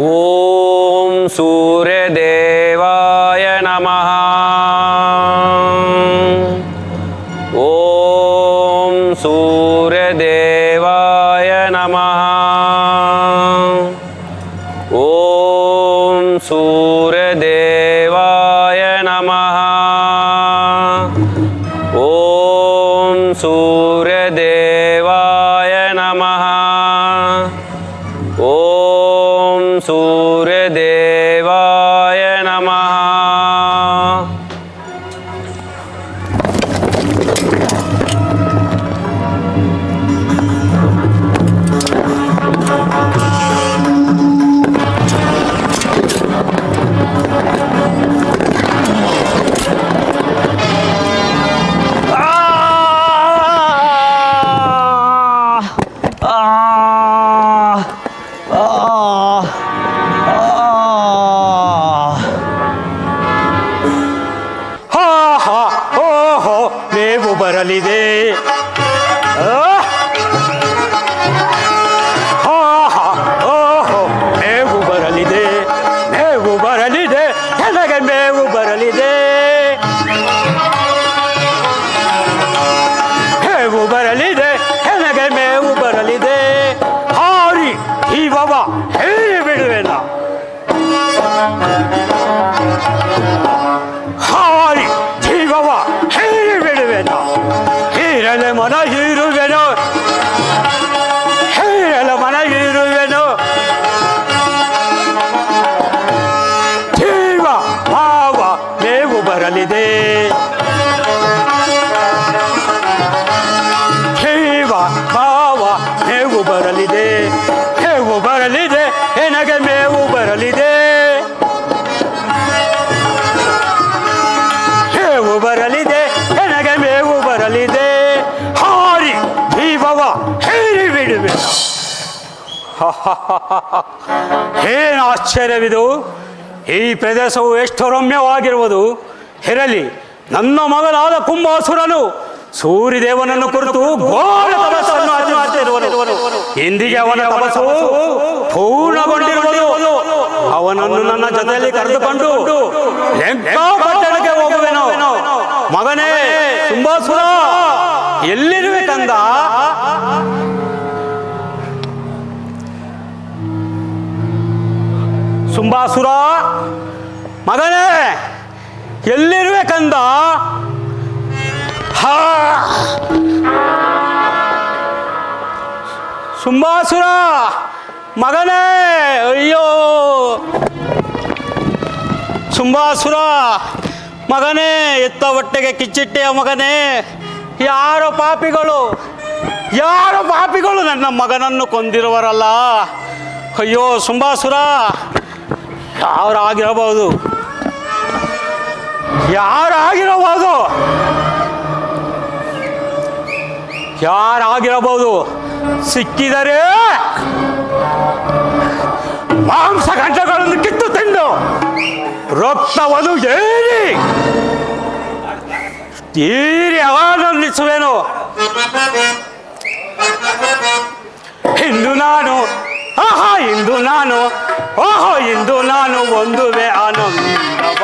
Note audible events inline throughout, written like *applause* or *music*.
ॐ सूर्यदेवाय नमः। ॐ सूर्यदेवाय नमः। ॐ सूर्यदेवाय नमः। ॐ सूर्यदेवाय नमः। ॐ Om Sur. ಬರಲಿದೆ. *laughs* ಏನು ಆಶ್ಚರ್ಯವಿದು? ಈ ಪ್ರದೇಶವು ಎಷ್ಟು ರಮ್ಯವಾಗಿರುವುದು ಇರಲಿ, ನನ್ನ ಮಗನಾದ ಕುಂಭಾಸುರನು ಸೂರ್ಯದೇವನನ್ನು ಕುರಿತು ಘೋರ ತಪಸ್ಸನ್ನು ಇಂದಿಗೆ ಅವನ ತಪಸ್ಸು ಪೂರ್ಣಗೊಂಡಿರುವುದು. ಅವನನ್ನು ನನ್ನ ಜೊತೆಯಲ್ಲಿ ಕರೆದುಕೊಂಡು ಹೋಗುವೆನು. ಮಗನೇ, ಕುಂಭಾಸುರ, ಎಲ್ಲಿರುವೆ ಕಂದ? ಸುಂಬಾಸುರ ಮಗನೇ, ಎಲ್ಲಿರುವೆ ಕಂದ? ಹಾ. ಸುಂಬಾಸುರ ಮಗನೇ, ಅಯ್ಯೋ. ಸುಂಬಾಸುರ ಮಗನೇ, ಎತ್ತ ಹೊಟ್ಟೆಗೆ ಕಿಚ್ಚಿಟ್ಟೆಯ ಮಗನೇ, ಯಾರು ಪಾಪಿಗಳು? ಯಾರು ಪಾಪಿಗಳು ನನ್ನ ಮಗನನ್ನು ಕೊಂದಿರುವರಲ್ಲ? ಅಯ್ಯೋ ಸುಂಬಾಸುರ ಯಾರಾಗಿರಬಹುದು ಯಾರಾಗಿರಬಹುದು? ಯಾರಾಗಿರಬಹುದು? ಸಿಕ್ಕಿದರೆ ಮಾಂಸ ಗಂಟಗಳನ್ನು ಕಿತ್ತು ತಿಂದು ರಕ್ತವನ್ನು ಏರಿ. ತೀರಿ ಆನಂದಿಸುವೆನು ಇಂದು ನಾನು ನಾನು ಓಹೋ ಇಂದು ನಾನು ಒಂದುವೆ ಆನಂದವ.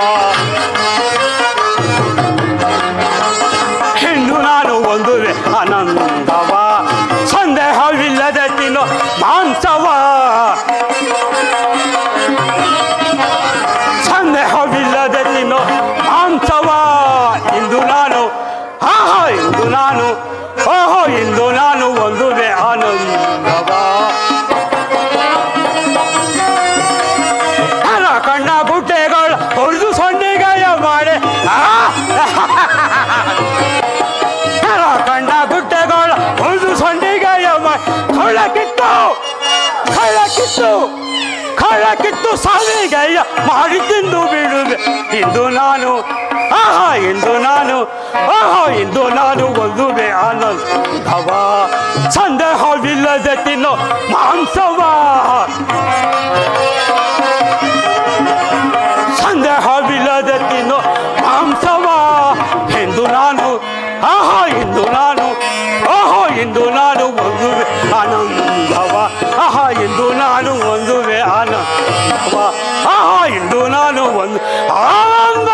ಕಳ್ಳ ಕಿತ್ತು ಕಳ್ಳ ಕಿತ್ತು ಸಾವಿಗಯ್ಯ ಮಾಡಿ ತಿಂದು ಬಿಡುವೆ ಇಂದು ನಾನು ಆಹಾ ಇಂದು ನಾನು ಆಹಾ ಇಂದು ನಾನು ಒಂದುವೆ ಆನಂದವ ಸಂದೇಹವಿಲ್ಲದೆ ತಿನ್ನೋ ಮಾಂಸವ ಸಂದೇಹವಿಲ್ಲದೆ ತಿನ್ನೋ ಮಾಂಸವ ಎಂದು ನಾನು ಆಹಾ ಎಂದು ನಾನು ಆಹಾ ಎಂದು ನಾನು ನಾನು ಒಂದು ಆಹಾ ಇಂದು ನಾನು ಒಂದು ಆನಂದ